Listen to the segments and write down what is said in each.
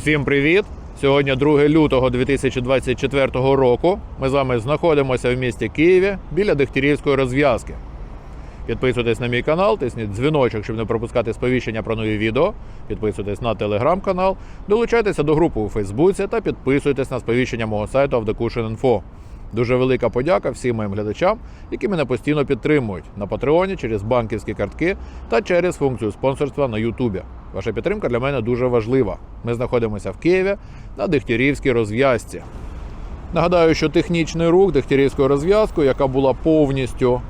Усім привіт! Сьогодні 2 лютого 2024 року. Ми з вами знаходимося в місті Києві біля Дегтярівської розв'язки. Підписуйтесь на мій канал, тисніть дзвіночок, щоб не пропускати сповіщення про нові відео. Підписуйтесь на телеграм-канал, долучайтеся до групи у Фейсбуці та підписуйтесь на сповіщення мого сайту Avdekution.info. Дуже велика подяка всім моїм глядачам, які мене постійно підтримують на Патреоні через банківські картки та через функцію спонсорства на Ютубі. Ваша підтримка для мене дуже важлива. Ми знаходимося в Києві на Дегтярівській розв'язці. Нагадаю, що технічний рух Дегтярівською розв'язкою, яка була повністю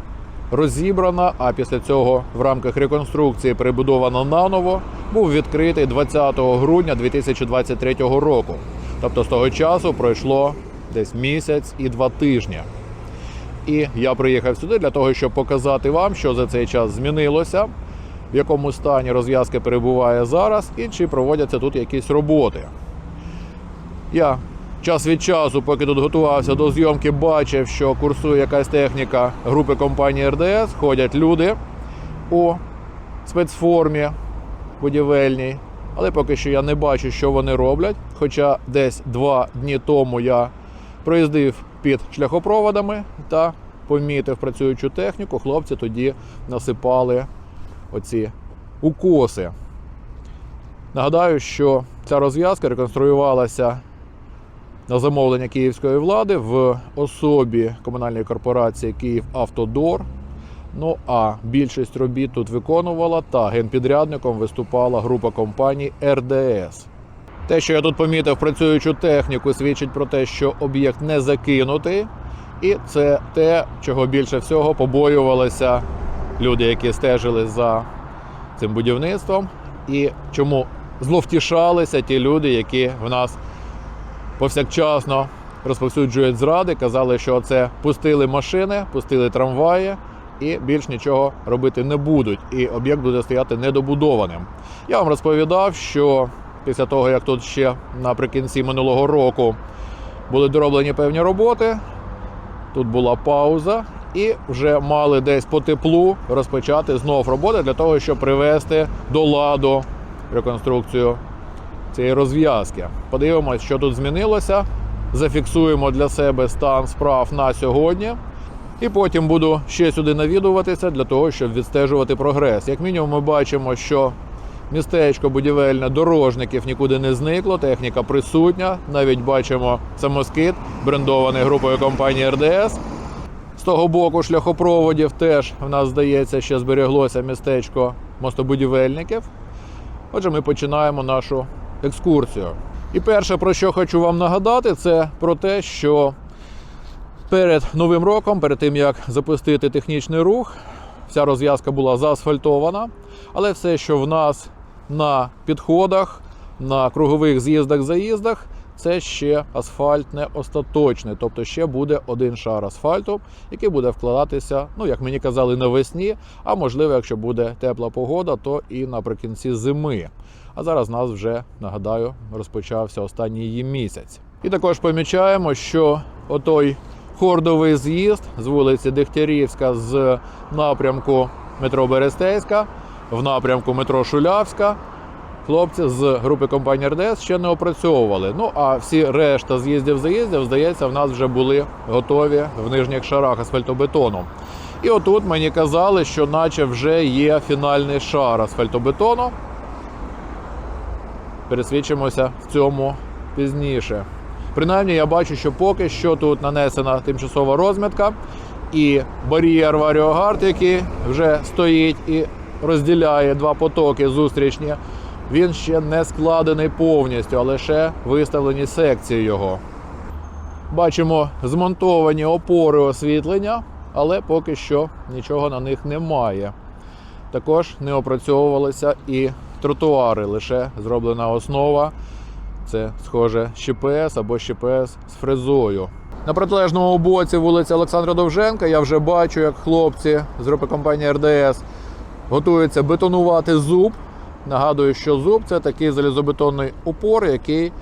розібрана, а після цього в рамках реконструкції перебудована наново, був відкритий 20 грудня 2023 року. Тобто з того часу пройшло десь місяць і два тижні. І я приїхав сюди для того, щоб показати вам, що за цей час змінилося, в якому стані розв'язка перебуває зараз, і чи проводяться тут якісь роботи. Я час від часу, поки тут готувався до зйомки, бачив, що курсує якась техніка групи компанії РДС. Ходять люди у спецформі будівельній. Але поки що я не бачу, що вони роблять. Хоча десь два дні тому я проїздив під шляхопроводами та помітив працюючу техніку, хлопці тоді насипали оці укоси. Нагадаю, що ця розв'язка реконструювалася на замовлення київської влади в особі комунальної корпорації «Київавтодор». Ну а більшість робіт тут виконувала та генпідрядником виступала група компаній РДС. Те, що я тут помітив працюючу техніку, свідчить про те, що об'єкт не закинутий, і це те, чого більше всього побоювалися люди, які стежили за цим будівництвом, і чому зловтішалися ті люди, які в нас повсякчасно розповсюджують зради, казали, що це пустили машини, пустили трамваї і більш нічого робити не будуть. І об'єкт буде стояти недобудованим. Я вам розповідав, що після того, як тут ще наприкінці минулого року були дороблені певні роботи, тут була пауза, і вже мали десь по теплу розпочати знов роботи для того, щоб привести до ладу реконструкцію цієї розв'язки. Подивимось, що тут змінилося. Зафіксуємо для себе стан справ на сьогодні. І потім буду ще сюди навідуватися для того, щоб відстежувати прогрес. Як мінімум, ми бачимо, що містечко будівельне дорожників нікуди не зникло, техніка присутня. Навіть бачимо самоскид, брендований групою компанії РДС. З того боку шляхопроводів теж в нас здається ще збереглося містечко мостобудівельників. Отже, ми починаємо нашу екскурсію. І перше, про що хочу вам нагадати, це про те, що перед новим роком, перед тим як запустити технічний рух, вся розв'язка була заасфальтована, але все, що в нас на підходах, на кругових з'їздах-заїздах, це ще асфальт не остаточний, тобто ще буде один шар асфальту, який буде вкладатися, ну як мені казали, навесні, а можливо, якщо буде тепла погода, то і наприкінці зими. А зараз у нас вже нагадаю розпочався останній її місяць. І також помічаємо, що отой хордовий з'їзд з вулиці Дегтярівська з напрямку метро Берестейська в напрямку метро Шулявська. Хлопці з групи компанії РДС ще не опрацьовували. Ну а всі решта з'їздів заїздів, здається, в нас вже були готові в нижніх шарах асфальтобетону. І отут мені казали, що наче вже є фінальний шар асфальтобетону. Пересвідчимося в цьому пізніше. Принаймні, я бачу, що поки що тут нанесена тимчасова розмітка і бар'єр Варіогард, який вже стоїть і розділяє два потоки зустрічні. Він ще не складений повністю, а лише виставлені секції його. Бачимо змонтовані опори освітлення, але поки що нічого на них немає. Також не опрацьовувалися і тротуари, лише зроблена основа. Це схоже ЩПС або ЩПС з фрезою. На протилежному боці вулиця Олександра Довженка я вже бачу, як хлопці з групи компанії РДС готуються бетонувати зуб. Нагадую, що зуб це такий залізобетонний упор, який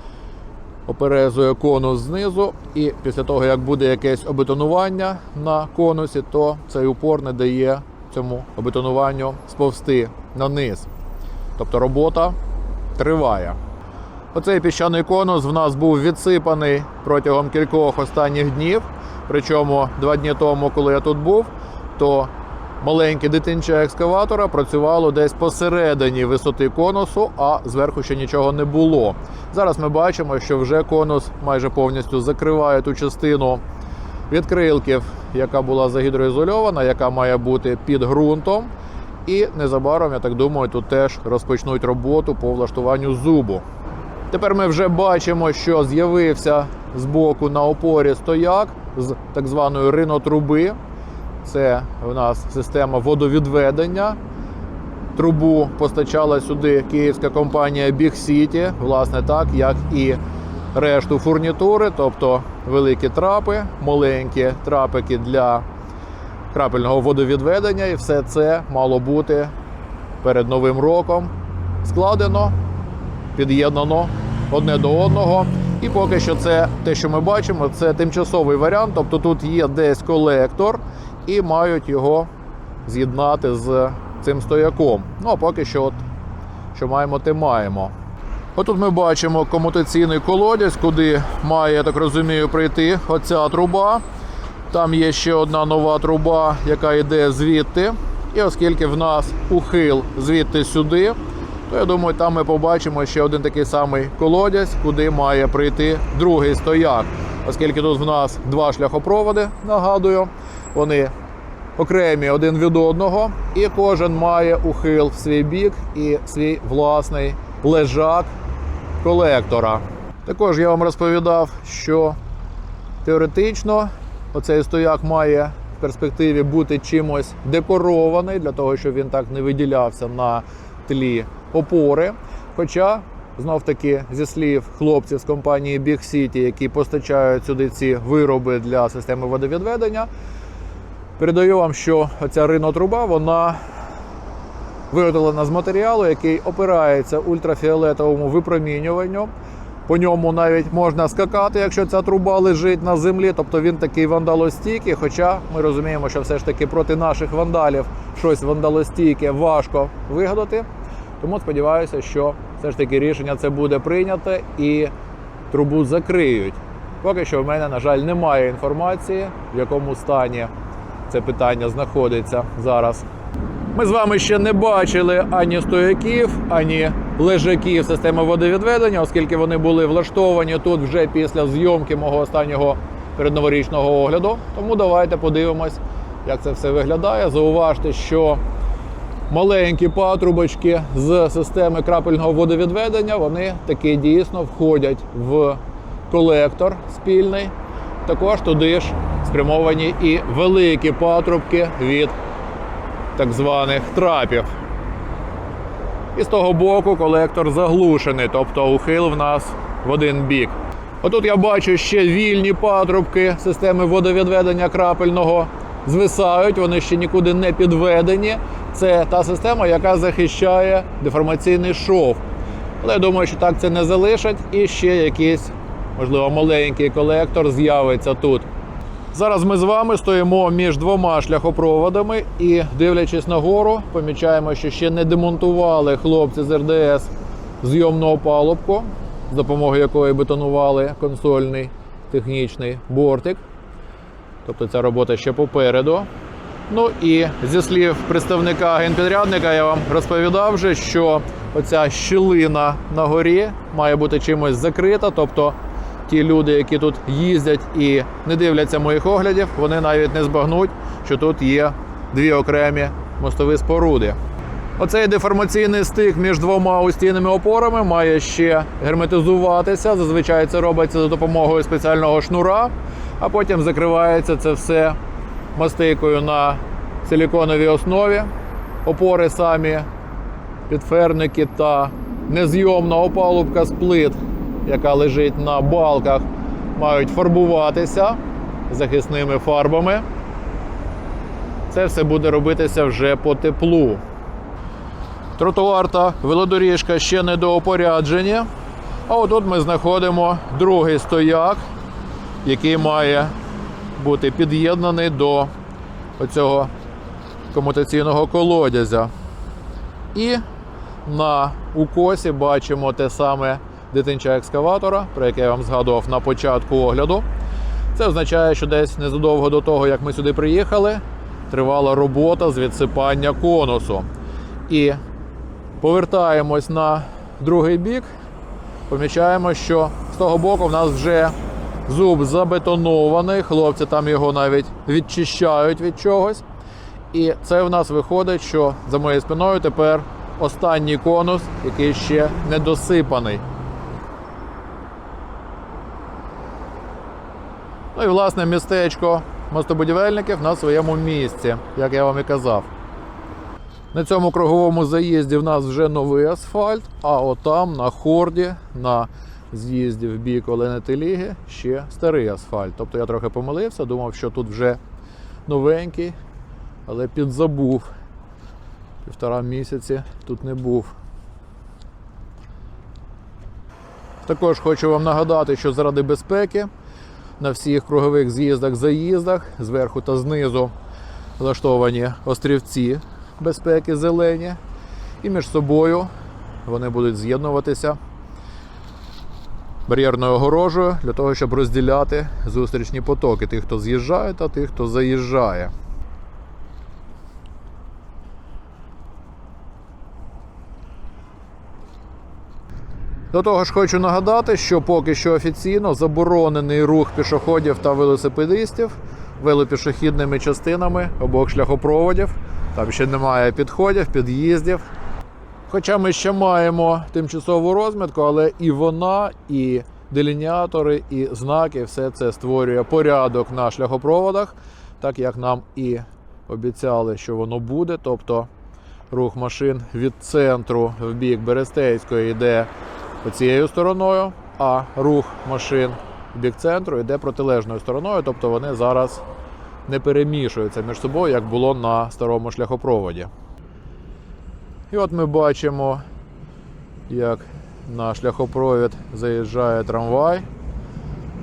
оперезує конус знизу. І після того, як буде якесь обетонування на конусі, то цей упор не дає цьому обетонуванню сповзти на низ. Тобто робота триває. Оцей піщаний конус в нас був відсипаний протягом кількох останніх днів. Причому два дні тому, коли я тут був, то маленьке дитинче екскаватора працювало десь посередині висоти конусу, а зверху ще нічого не було. Зараз ми бачимо, що вже конус майже повністю закриває ту частину відкрилків, яка була загідроізольована, яка має бути під ґрунтом. І незабаром, я так думаю, тут теж розпочнуть роботу по влаштуванню зубу. Тепер ми вже бачимо, що з'явився з боку на опорі стояк з так званої ринотруби. Це у нас система водовідведення. Трубу постачала сюди київська компанія Big City, власне, так як і решту фурнітури, тобто великі трапи, маленькі трапики для крапельного водовідведення, і все це мало бути перед новим роком складено, під'єднано одне до одного. І поки що це те, що ми бачимо, це тимчасовий варіант. Тобто тут є десь колектор і мають його з'єднати з цим стояком. Ну а поки що, от, що маємо, те маємо. Отут ми бачимо комутаційний колодязь, куди має, я так розумію, прийти оця труба. Там є ще одна нова труба, яка йде звідти. І оскільки в нас ухил звідти сюди, то я думаю, там ми побачимо ще один такий самий колодязь, куди має прийти другий стояк. Оскільки тут в нас два шляхопроводи, нагадую, вони окремі один від одного, і кожен має ухил в свій бік і свій власний лежак колектора. Також я вам розповідав, що теоретично оцей стояк має в перспективі бути чимось декорований для того, щоб він так не виділявся на тлі опори. Хоча, знов таки, зі слів хлопців з компанії Big City, які постачають сюди ці вироби для системи водовідведення, передаю вам, що оця ринотруба, вона виготовлена з матеріалу, який опирається ультрафіолетовому випромінюванню. По ньому навіть можна скакати, якщо ця труба лежить на землі. Тобто він такий вандалостійкий. Хоча ми розуміємо, що все ж таки проти наших вандалів щось вандалостійке важко вигадати. Тому сподіваюся, що все ж таки рішення це буде прийняте і трубу закриють. Поки що в мене, на жаль, немає інформації, в якому стані це питання знаходиться зараз. Ми з вами ще не бачили ані стояків, ані лежаків системи водовідведення, оскільки вони були влаштовані тут вже після зйомки мого останнього передноворічного огляду. Тому давайте подивимось, як це все виглядає. Зауважте, що маленькі патрубочки з системи крапельного водовідведення, вони таки дійсно входять в колектор спільний. Також туди ж спрямовані і великі патрубки від так званих трапів. І з того боку колектор заглушений, тобто ухил в нас в один бік. Отут я бачу ще вільні патрубки системи водовідведення крапельного. Звисають, вони ще нікуди не підведені. Це та система, яка захищає деформаційний шов. Але я думаю, що так це не залишать. І ще якийсь, можливо, маленький колектор з'явиться тут. Зараз ми з вами стоїмо між двома шляхопроводами і, дивлячись нагору, помічаємо, що ще не демонтували хлопці з РДС зйомну опалубку, з допомогою якої бетонували консольний технічний бортик. Тобто ця робота ще попереду. Ну і зі слів представника генпідрядника я вам розповідав вже, що оця щілина на горі має бути чимось закрита. Тобто ті люди, які тут їздять і не дивляться моїх оглядів, вони навіть не збагнуть, що тут є дві окремі мостові споруди. Оцей деформаційний стик між двома устійними опорами має ще герметизуватися. Зазвичай це робиться за допомогою спеціального шнура, а потім закривається це все мастикою на силіконовій основі. Опори самі підферники та незйомна опалубка з плит, яка лежить на балках, мають фарбуватися захисними фарбами. Це все буде робитися вже по теплу. Тротуар та велодоріжка ще не доопоряджені. А отут ми знаходимо другий стояк, який має бути під'єднаний до оцього комутаційного колодязя. І на укосі бачимо те саме дитинча екскаватора, про яке я вам згадував на початку огляду. Це означає, що десь незадовго до того, як ми сюди приїхали, тривала робота з відсипання конусу. І повертаємось на другий бік. Помічаємо, що з того боку в нас вже зуб забетонований. Хлопці там його навіть відчищають від чогось. І це в нас виходить, що за моєю спиною тепер останній конус, який ще не досипаний. Ну і власне містечко мостобудівельників на своєму місці, як я вам і казав. На цьому круговому заїзді в нас вже новий асфальт, а отам на хорді, на з'їзді в бік Олени Теліги, ще старий асфальт. Тобто я трохи помилився, думав, що тут вже новенький, але підзабув. Півтора місяці тут не був. Також хочу вам нагадати, що заради безпеки на всіх кругових з'їздах-заїздах зверху та знизу влаштовані острівці безпеки зелені, і між собою вони будуть з'єднуватися бар'єрною огорожею для того, щоб розділяти зустрічні потоки тих, хто з'їжджає, та тих, хто заїжджає. До того ж, хочу нагадати, що поки що офіційно заборонений рух пішоходів та велосипедистів велопішохідними частинами обох шляхопроводів. Там ще немає підходів, під'їздів. Хоча ми ще маємо тимчасову розмітку, але і вона, і делініатори, і знаки все це створює порядок на шляхопроводах, так як нам і обіцяли, що воно буде. Тобто рух машин від центру в бік Берестейської йде цією стороною, а рух машин в бік центру йде протилежною стороною, тобто вони зараз не перемішуються між собою, як було на старому шляхопроводі. І от ми бачимо, як на шляхопровід заїжджає трамвай.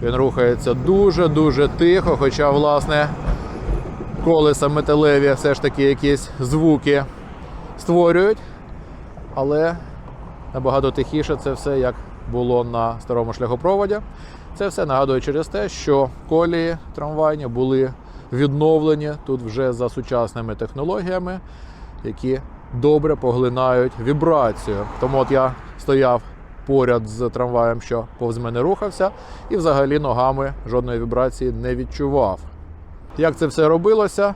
Він рухається дуже-дуже тихо, хоча, власне, колеса металеві все ж таки якісь звуки створюють, але набагато тихіше це все, як було на старому шляхопроводі. Це все нагадує через те, що колії трамвайні були відновлені тут вже за сучасними технологіями, які добре поглинають вібрацію. Тому от я стояв поряд з трамваєм, що повз мене рухався, і взагалі ногами жодної вібрації не відчував. Як це все робилося?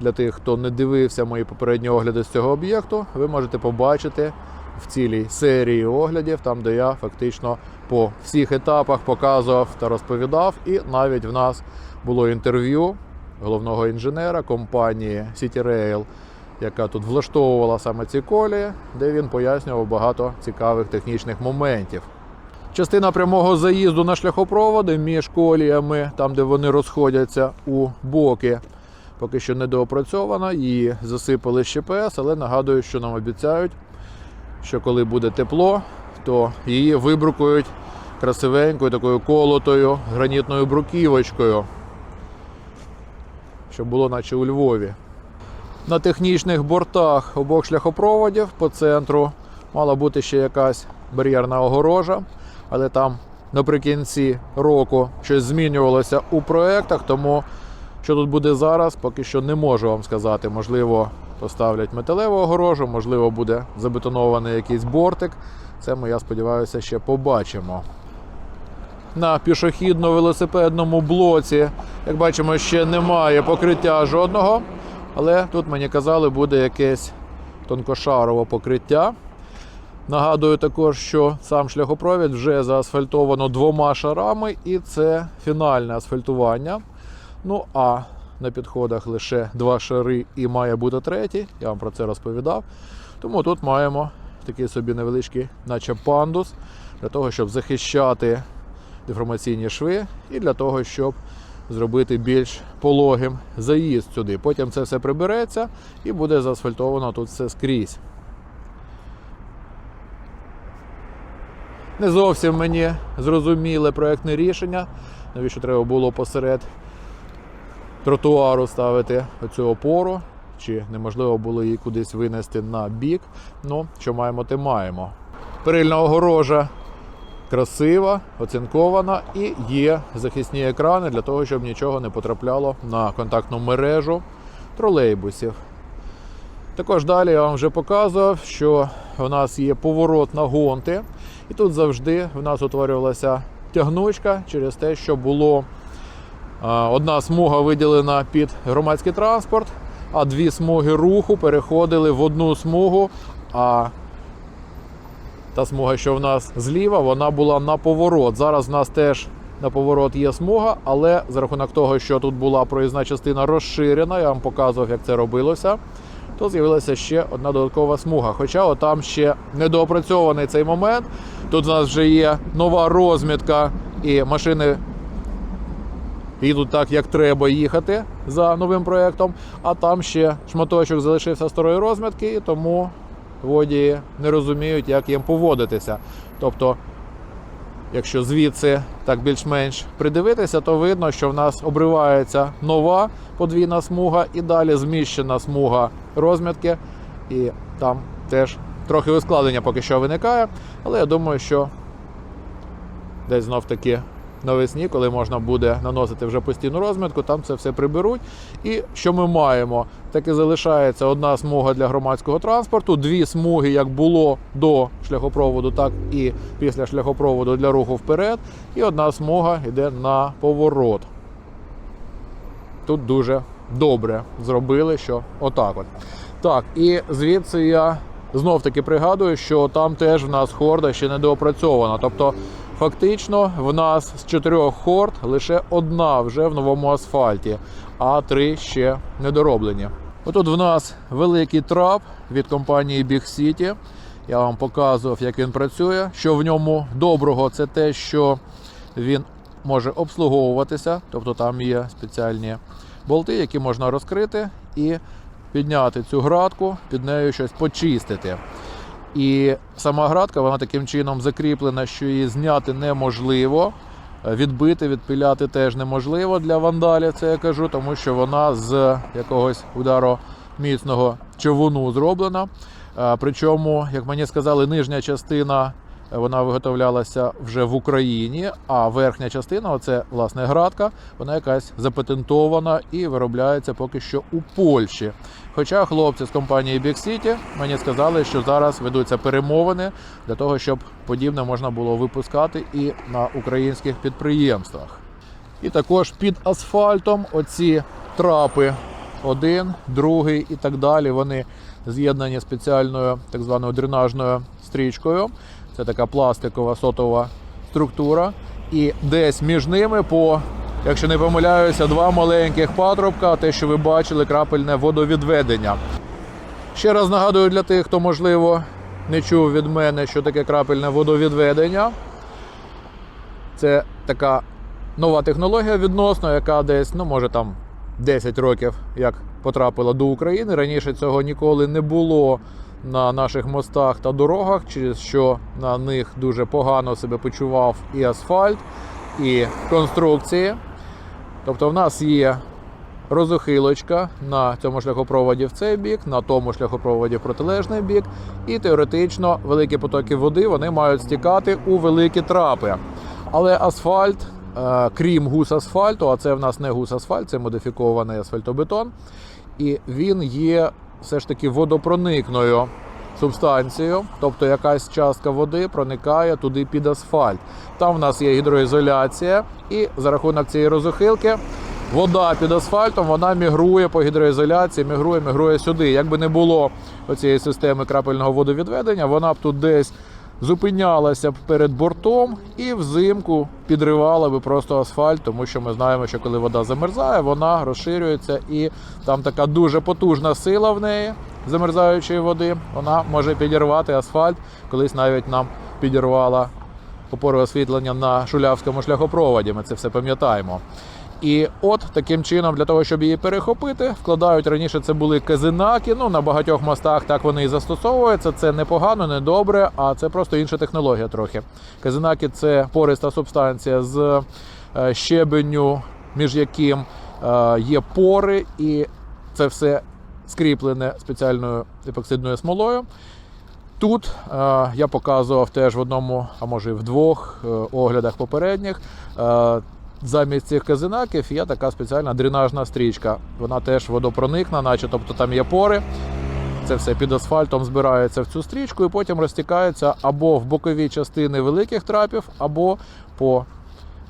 Для тих, хто не дивився мої попередні огляди з цього об'єкту, ви можете побачити в цілій серії оглядів, там де я фактично по всіх етапах показував та розповідав. І навіть в нас було інтерв'ю головного інженера компанії City Rail, яка тут влаштовувала саме ці колії, де він пояснював багато цікавих технічних моментів. Частина прямого заїзду на шляхопроводи між коліями, там де вони розходяться у боки, поки що недоопрацьована. Її засипали з ЧПС, але нагадую, що нам обіцяють, що коли буде тепло, то її вибрукують красивенькою такою колотою гранітною бруківочкою, щоб було наче у Львові. На технічних бортах обох шляхопроводів по центру мала бути ще якась бар'єрна огорожа, але там наприкінці року щось змінювалося у проєктах, тому що тут буде зараз, поки що не можу вам сказати. Можливо, поставлять металеву огорожу, можливо, буде забетонований якийсь бортик. Це ми, я сподіваюся, ще побачимо. На пішохідно-велосипедному блоці, як бачимо, ще немає покриття жодного. Але тут мені казали, буде якесь тонкошарове покриття. Нагадую також, що сам шляхопровід вже заасфальтовано двома шарами, і це фінальне асфальтування. Ну а на підходах лише два шари і має бути третій. Я вам про це розповідав. Тому тут маємо такий собі невеличкий, наче пандус, для того, щоб захищати деформаційні шви, і для того, щоб зробити більш пологим заїзд сюди. Потім це все прибереться і буде заасфальтовано тут все скрізь. Не зовсім мені зрозуміле проєктне рішення, навіщо треба було посеред тротуару ставити оцю опору, чи неможливо було її кудись винести на бік. Ну, що маємо, те маємо. Перильна огорожа красива, оцинкована і є захисні екрани для того, щоб нічого не потрапляло на контактну мережу тролейбусів. Також далі я вам вже показував, що у нас є поворот на гонти, і тут завжди в нас утворювалася тягнучка через те, що було одна смуга виділена під громадський транспорт, а дві смуги руху переходили в одну смугу. А та смуга, що в нас зліва, вона була на поворот. Зараз в нас теж на поворот є смуга, але за рахунок того, що тут була проїзна частина розширена, я вам показував, як це робилося, то з'явилася ще одна додаткова смуга. Хоча отам ще недоопрацьований цей момент. Тут у нас вже є нова розмітка, і машини їдуть так, як треба їхати за новим проєктом. А там ще шматочок залишився старої розмітки, і тому водії не розуміють, як їм поводитися. Тобто, якщо звідси так більш-менш придивитися, то видно, що в нас обривається нова подвійна смуга і далі зміщена смуга розмітки. І там теж трохи ускладнення поки що виникає. Але я думаю, що десь знов таки навесні, коли можна буде наносити вже постійну розмітку, там це все приберуть. І що ми маємо? Так і залишається одна смуга для громадського транспорту, дві смуги, як було до шляхопроводу, так і після шляхопроводу для руху вперед. І одна смуга йде на поворот. Тут дуже добре зробили, що отак от. Так, і звідси я знов таки пригадую, що там теж в нас хорда ще не доопрацьована. Тобто, фактично, в нас з чотирьох хорд лише одна вже в новому асфальті, а три ще недороблені. Отут в нас великий трап від компанії Big City. Я вам показував, як він працює. Що в ньому доброго, це те, що він може обслуговуватися, тобто там є спеціальні болти, які можна розкрити і підняти цю градку, під нею щось почистити. І сама градка, вона таким чином закріплена, що її зняти неможливо. Відбити, відпиляти теж неможливо для вандалів, це я кажу, тому що вона з якогось удару міцного човуну зроблена. Е, Причому, як мені сказали, нижня частина е, вона виготовлялася вже в Україні, а верхня частина, оце власне градка, вона якась запатентована і виробляється поки що у Польщі. Хоча хлопці з компанії Big City мені сказали, що зараз ведуться перемовини для того, щоб подібне можна було випускати і на українських підприємствах. І також під асфальтом оці трапи один, другий і так далі. Вони з'єднані спеціальною так званою дренажною стрічкою. Це така пластикова сотова структура. І десь між ними по, якщо не помиляюся, два маленьких патрубка, те, що ви бачили, крапельне водовідведення. Ще раз нагадую для тих, хто, можливо, не чув від мене, що таке крапельне водовідведення. Це така нова технологія відносно, яка десь, ну може там 10 років як потрапила до України. Раніше цього ніколи не було на наших мостах та дорогах, через що на них дуже погано себе почував і асфальт, і конструкції. Тобто, в нас є розухилочка на цьому шляхопроводі в цей бік, на тому шляхопроводі в протилежний бік, і теоретично великі потоки води вони мають стікати у великі трапи. Але асфальт, е, крім гус асфальту, а це в нас не гус асфальт, це модифікований асфальтобетон, і він є все ж таки водопроникною субстанцією, тобто якась частка води проникає туди під асфальт. Там в нас є гідроізоляція, і за рахунок цієї розухилки вода під асфальтом вона мігрує по гідроізоляції, мігрує, мігрує сюди. Якби не було оцієї системи крапельного водовідведення, вона б тут десь зупинялася б перед бортом і взимку підривала би просто асфальт, тому що ми знаємо, що коли вода замерзає, вона розширюється, і там така дуже потужна сила в неї замерзаючої води. Вона може підірвати асфальт. Колись навіть нам підірвала опору освітлення на шулявському шляхопроводі. Ми це все пам'ятаємо. І от таким чином, для того, щоб її перехопити, вкладають раніше це були казинаки. Ну на багатьох мостах так вони і застосовуються. Це не погано, не добре, а це просто інша технологія трохи. Казинаки це пориста субстанція з е, щебеню, між яким е, є пори, і це все скріплене спеціальною епоксидною смолою. Тут е, я показував теж в одному, а може і в двох оглядах попередніх. Замість цих казинаків є така спеціальна дренажна стрічка. Вона теж водопроникна, наче тобто там є пори. Це все під асфальтом збирається в цю стрічку і потім розтікається або в бокові частини великих трапів, або по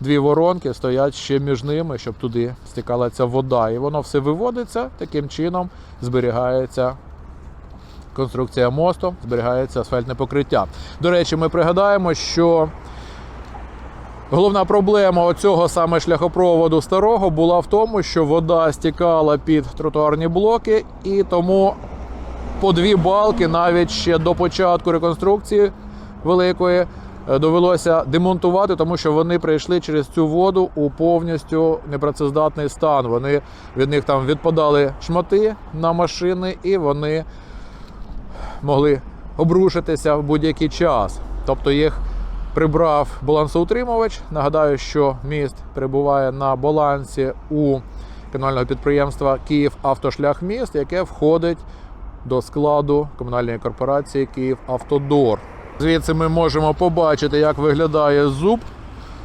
дві воронки стоять ще між ними, щоб туди стікала ця вода. І воно все виводиться, таким чином зберігається конструкція мосту, зберігається асфальтне покриття. До речі, ми пригадаємо, що головна проблема оцього саме шляхопроводу старого була в тому, що вода стікала під тротуарні блоки, і тому по дві балки навіть ще до початку реконструкції великої е, довелося демонтувати, тому що вони прийшли через цю воду у повністю непрацездатний стан. Вони від них там відпадали шмати на машини, і вони могли обрушитися в будь-який час. Тобто їх прибрав балансоутримувач. Нагадаю, що міст перебуває на балансі у комунального підприємства Київ Автошляхміст, яке входить до складу комунальної корпорації Київ Автодор. Звідси ми можемо побачити, як виглядає зуб.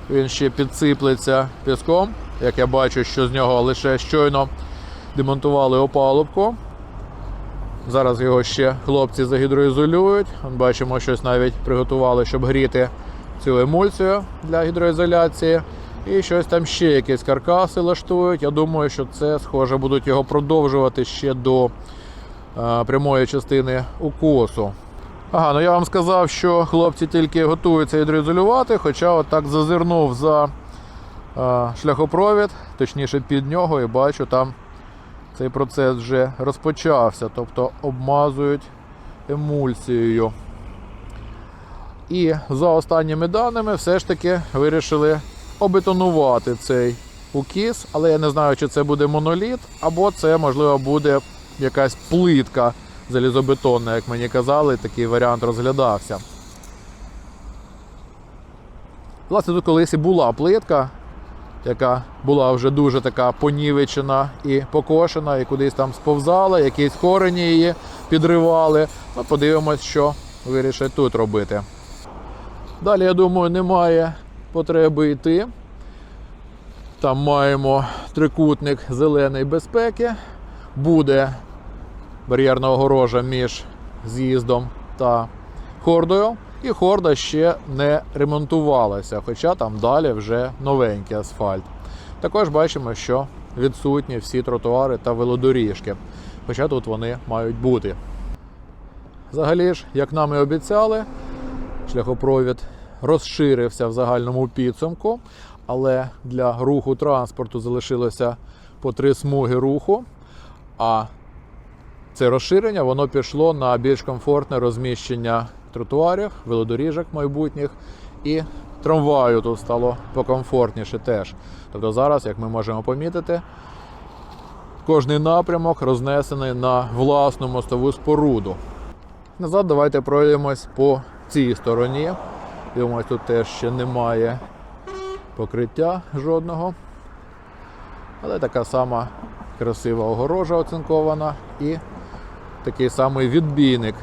Він ще підсиплеться піском. Як я бачу, що з нього лише щойно демонтували опалубку. Зараз його ще хлопці загідроізолюють. Бачимо, щось навіть приготували, щоб гріти цю емульсію для гідроізоляції. І щось там ще якісь каркаси лаштують. Я думаю, що це схоже будуть його продовжувати ще до е, прямої частини укосу. Ага, ну я вам сказав, що хлопці тільки готуються гідроізолювати, хоча от зазирнув за е, шляхопровід, точніше під нього, і бачу, там цей процес вже розпочався, тобто обмазують емульсією. І за останніми даними, все ж таки вирішили обетонувати цей укіс, але я не знаю, чи це буде моноліт, або це, можливо, буде якась плитка залізобетонна, як мені казали, такий варіант розглядався. Власне, тут колись і була плитка, яка була вже дуже така понівечена і покошена, і кудись там сповзала, якісь корені її підривали. Ну, подивимось, що вирішать тут робити. Далі, я думаю, немає потреби йти. Там маємо трикутник зеленої безпеки. Буде бар'єрна огорожа між з'їздом та хордою. І хорда ще не ремонтувалася, хоча там далі вже новенький асфальт. Також бачимо, що відсутні всі тротуари та велодоріжки, хоча тут вони мають бути. Взагалі ж, як нам і обіцяли, шляхопровід розширився в загальному підсумку, але для руху транспорту залишилося по три смуги руху. А це розширення воно пішло на більш комфортне розміщення тротуарів, велодоріжок майбутніх і трамваю тут стало покомфортніше теж. Тобто зараз, як ми можемо помітити, кожний напрямок рознесений на власну мостову споруду. Назад давайте пройдемось по цій стороні. Дивимось, тут теж ще немає покриття жодного. Але така сама красива огорожа оцинкована і такий самий відбійник.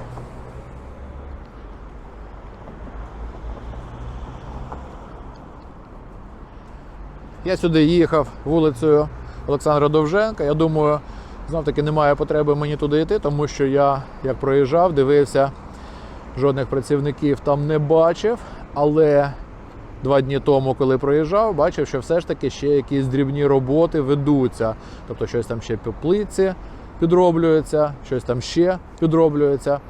Я сюди їхав вулицею Олександра Довженка. Я думаю, знов таки немає потреби мені туди йти, тому що я, як проїжджав, дивився, жодних працівників там не бачив. Але два дні тому, коли проїжджав, бачив, що все ж таки ще якісь дрібні роботи ведуться. Тобто щось там ще по підроблюється, щось там ще підроблюється.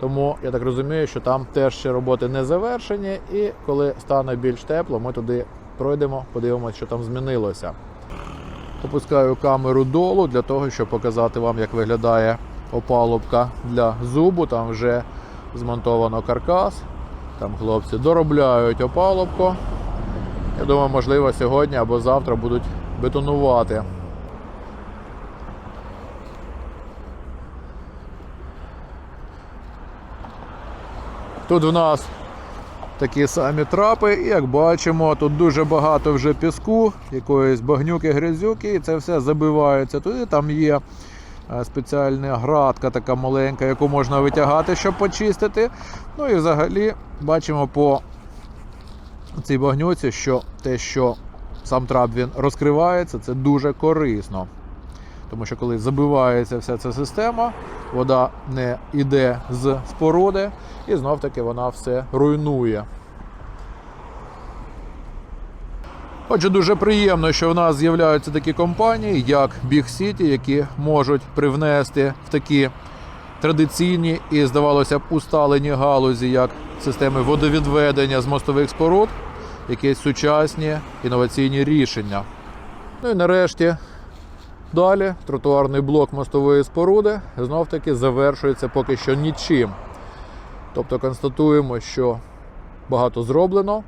Тому я так розумію, що там теж ще роботи не завершені, і коли стане більш тепло, ми туди пройдемо, подивимося, що там змінилося. Опускаю камеру долу для того, щоб показати вам, як виглядає опалубка для зубу. Там вже змонтовано каркас. Там хлопці доробляють опалубку. Я думаю, можливо, сьогодні або завтра будуть бетонувати. Тут в нас такі самі трапи, і як бачимо, тут дуже багато вже піску, якоїсь багнюки, грязюки, і це все забивається туди. Там є спеціальна градка така маленька, яку можна витягати, щоб почистити. Ну і взагалі бачимо по цій багнюці, що те, що сам трап він розкривається, це дуже корисно. Тому що коли забивається вся ця система, вода не йде з споруди, і знов таки вона все руйнує. Отже, дуже приємно, що в нас з'являються такі компанії, як Big City, які можуть привнести в такі традиційні і, здавалося б, усталені галузі, як системи водовідведення з мостових споруд, якісь сучасні інноваційні рішення. Ну і нарешті Далі тротуарний блок мостової споруди знов таки завершується поки що нічим. Тобто констатуємо, що багато зроблено,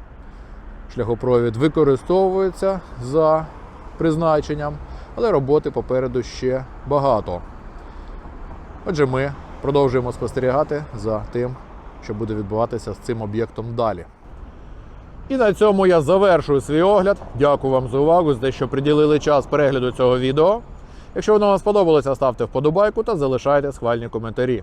шляхопровід використовується за призначенням, але роботи попереду ще багато. Отже, ми продовжуємо спостерігати за тим, що буде відбуватися з цим об'єктом далі. І на цьому я завершую свій огляд. Дякую вам за увагу, за те, що приділили час перегляду цього відео. Якщо воно вам сподобалося, ставте вподобайку та залишайте схвальні коментарі.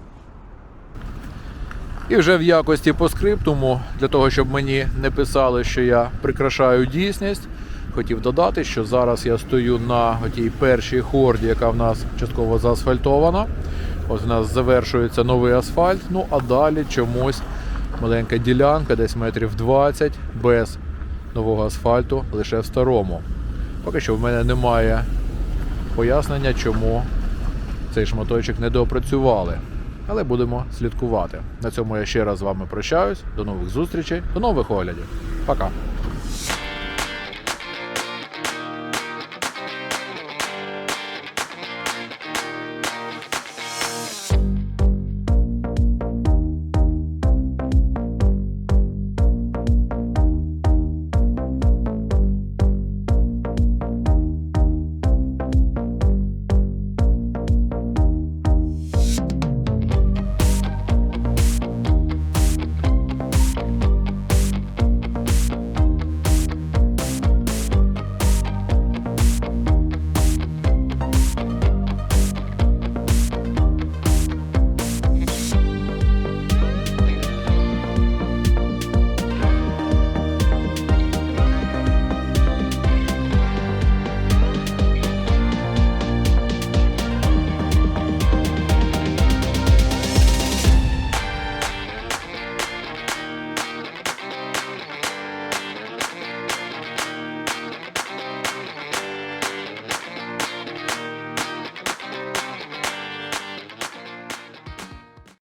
І вже в якості по скриптуму, для того, щоб мені не писали, що я прикрашаю дійсність, хотів додати, що зараз я стою на тій першій хорді, яка в нас частково заасфальтована. Ось у нас завершується новий асфальт. Ну а далі чомусь маленька ділянка, десь метрів 20, без нового асфальту, лише в старому. Поки що в мене немає пояснення, чому цей шматочок не доопрацювали. Але будемо слідкувати. На цьому я ще раз з вами прощаюсь. До нових зустрічей, до нових оглядів. Пока.